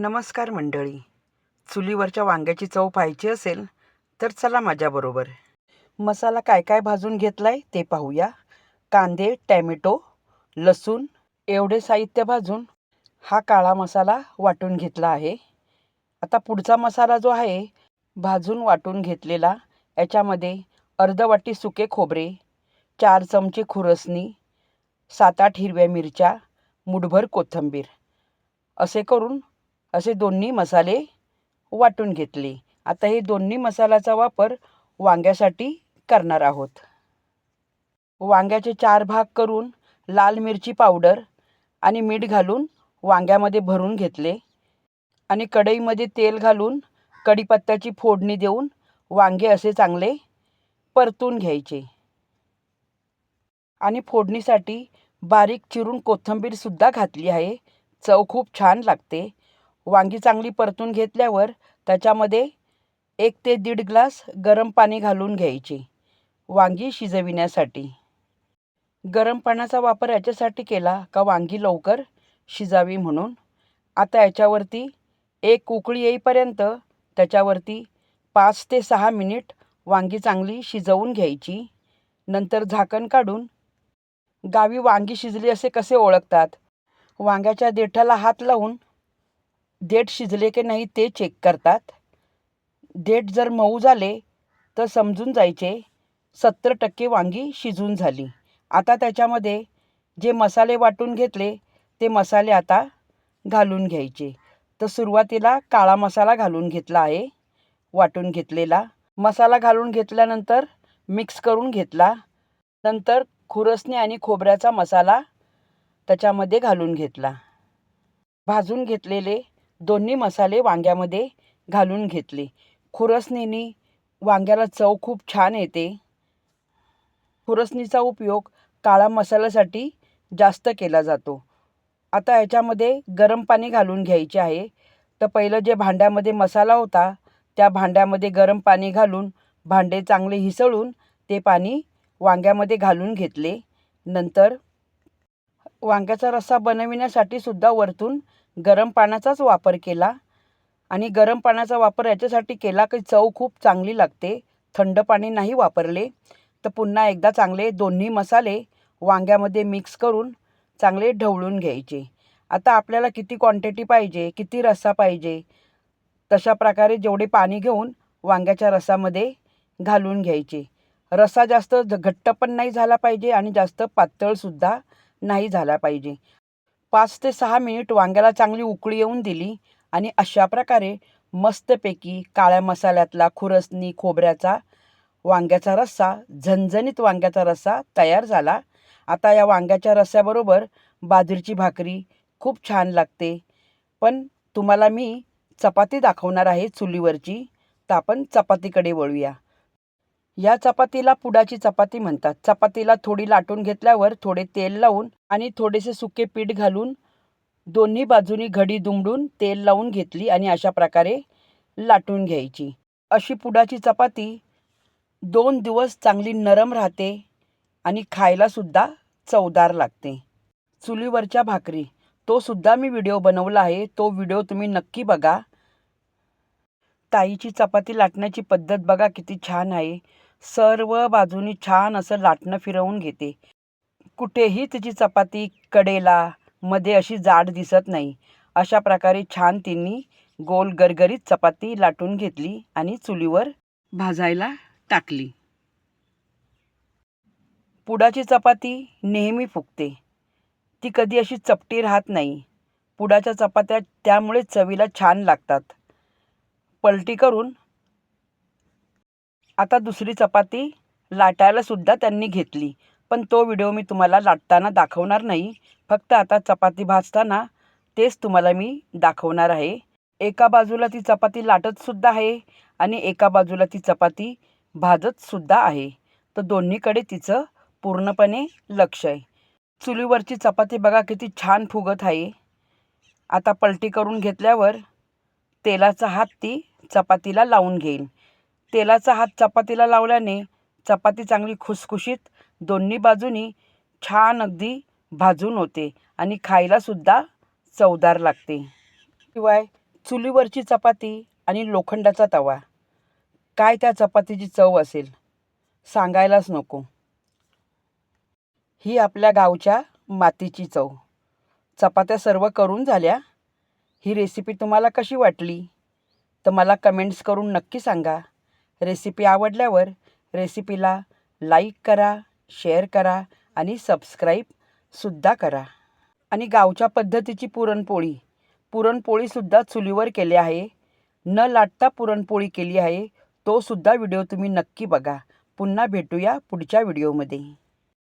नमस्कार मंडळी. चुलीवरच्या वांग्याची चव पाहायची असेल तर चला माझ्याबरोबर. मसाला काय काय भाजून घेतला आहे ते पाहूया. कांदे टॅमॅटो लसूण एवढे साहित्य भाजून हा काळा मसाला वाटून घेतला आहे. आता पुढचा मसाला जो आहे भाजून वाटून घेतलेला याच्यामध्ये अर्ध वाटी सुके खोबरे चार चमचे खुरसणी सात आठ हिरव्या मिरच्या मुठभर कोथिंबीर. असे करून असे दोन्ही मसाले वाटून घेतले. आता हे दोन्ही मसाल्याचा वापर वांग्यासाठी करणार आहोत. वांग्याचे चार भाग करून लाल मिरची पावडर आणि मीठ घालून वांग्यामध्ये भरून घेतले आणि कढईमध्ये तेल घालून कढीपत्त्याची फोडणी देऊन वांगे असे चांगले परतून घ्यायचे. आणि फोडणीसाठी बारीक चिरून कोथिंबीरसुद्धा घातली आहे. चव खूप छान लागते. वांगी चांगली परतून घेतल्यावर त्याच्यामध्ये एक ते दीड ग्लास गरम पाणी घालून घ्यायची. वांगी शिजविण्यासाठी. गरम पाण्याचा वापर याच्यासाठी केला का वांगी लवकर शिजावी म्हणून. आता याच्यावरती एक उकळी येईपर्यंत त्याच्यावरती पाच ते सहा मिनिट वांगी चांगली शिजवून घ्यायची. नंतर झाकण काढून गावी वांगी शिजली असे कसे ओळखतात? वांग्याच्या देठाला हात लावून देठ शिजले की नाही ते चेक करतात. देठ जर मऊ झाले तर समजून जायचे. सत्तर टक्के वांगी शिजून झाली. आता त्याच्यामध्ये जे मसाले वाटून घेतले ते मसाले आता घालून घ्यायचे. तर सुरुवातीला काळा मसाला घालून घेतला आहे वाटून घेतलेला. मसाला घालून घेतल्यानंतर मिक्स करून घेतला. नंतर खुरसणी आणि खोबऱ्याचा मसाला त्याच्यामध्ये घालून घेतला. भाजून घेतलेले दोन्ही मसाले वांग्यामध्ये घालून घेतले. खुरसणीने वांग्याला चव खूप छान येते. खुरसणीचा उपयोग काळा मसाल्यासाठी जास्त केला जातो. आता याच्यामध्ये गरम पाणी घालून घ्यायचे आहे. तर पहिलं जे भांड्यामध्ये मसाला होता त्या भांड्यामध्ये गरम पाणी घालून भांडे चांगले हिसळून ते पाणी वांग्यामध्ये घालून घेतले. नंतर वांग्याचा रस्सा बनविण्यासाठी सुद्धा वरतून गरम पाण्याचाच वापर केला. आणि गरम पाण्याचा वापर याच्यासाठी केला की चव खूप चांगली लागते. थंड पाणी नाही वापरले. तर पुन्हा एकदा चांगले दोन्ही मसाले वांग्यामध्ये मिक्स करून चांगले ढवळून घ्यायचे. आता आपल्याला किती क्वांटिटी पाहिजे किती रस्सा पाहिजे तशा प्रकारे जेवढे पाणी घेऊन वांग्याच्या रसामध्ये घालून घ्यायचे. रस्सा जास्त घट्ट पण नाही झाला पाहिजे आणि जास्त पातळसुद्धा नाही झाला पाहिजे. पाच ते सहा मिनिट वांग्याला चांगली उकळी येऊन दिली आणि अशा प्रकारे मस्तपैकी काळ्या मसाल्यातला खुरसणी खोबऱ्याचा वांग्याचा रस्सा झणझणीत वांग्याचा रस्सा तयार झाला. आता या वांग्याच्या रस्स्याबरोबर बाजरीची भाकरी खूप छान लागते. पण तुम्हाला मी चपाती दाखवणार आहे चुलीवरची. तर आपण चपातीकडे वळूया. या चपातीला पुडाची चपाती म्हणतात. चपातीला थोडी लाटून घेतल्यावर थोडे तेल लावून आणि थोडेसे सुके पीठ घालून दोन्ही बाजूनी घडी दुमडून तेल लावून घेतली आणि अशा प्रकारे लाटून घ्यायची. अशी पुडाची चपाती दोन दिवस चांगली नरम राहते आणि खायलासुद्धा चवदार लागते. चुलीवरच्या भाकरी. तो सुद्धा मी व्हिडिओ बनवला आहे. तो व्हिडिओ तुम्ही नक्की बघा. ताईची चपाती लाटण्याची पद्धत बघा किती छान आहे. सर्व बाजूनी छान असं लाटणं फिरवून घेते. कुठेही तिची चपाती कडेला मध्ये अशी जाड दिसत नाही. अशा प्रकारे छान तिने गोल गरगरीत चपाती लाटून घेतली आणि चुलीवर भाजायला टाकली. पुडाची चपाती नेहमी फुगते. ती कधी अशी चपटी राहत नाही. पुडाच्या चपात्या त्यामुळे चवीला छान लागतात. पलटी करून आता दुसरी चपाती लाटायलासुद्धा त्यांनी घेतली. पण तो व्हिडिओ मी तुम्हाला लाटताना दाखवणार नाही. फक्त आता चपाती भाजताना तेच तुम्हाला मी दाखवणार आहे. एका बाजूला ती चपाती लाटतसुद्धा आहे आणि एका बाजूला ती चपाती भाजतसुद्धा आहे. तर दोन्हीकडे तिचं पूर्णपणे लक्ष आहे. चुलीवरची चपाती बघा किती छान फुगत आहे. आता पलटी करून घेतल्यावर तेलाचा हात ती चपातीला लावून घेईल तेलाचा हात चपातीला लावल्याने चपाती चांगली खुसखुशीत दोन्ही बाजूनी छान अगदी भाजून होते आणि खायलासुद्धा चवदार लागते. शिवाय चुलीवरची चपाती आणि लोखंडाचा तवा. काय त्या चपातीची चव असेल? सांगायलाच नको. ही आपल्या गावच्या मातीची चव. चपात्या सर्व करून झाल्या. ही रेसिपी तुम्हाला कशी वाटली? तर मला कमेंट्स करून नक्की सांगा. रेसिपी आवडल्यावर रेसिपीला लाईक करा शेअर करा आणि सबस्क्राईबसुद्धा करा. आणि गावच्या पद्धतीची पुरणपोळी. पुरणपोळीसुद्धा चुलीवर केली आहे. न लाटता पुरणपोळी केली आहे. तोसुद्धा व्हिडिओ तुम्ही नक्की बघा. पुन्हा भेटूया पुढच्या व्हिडिओमध्ये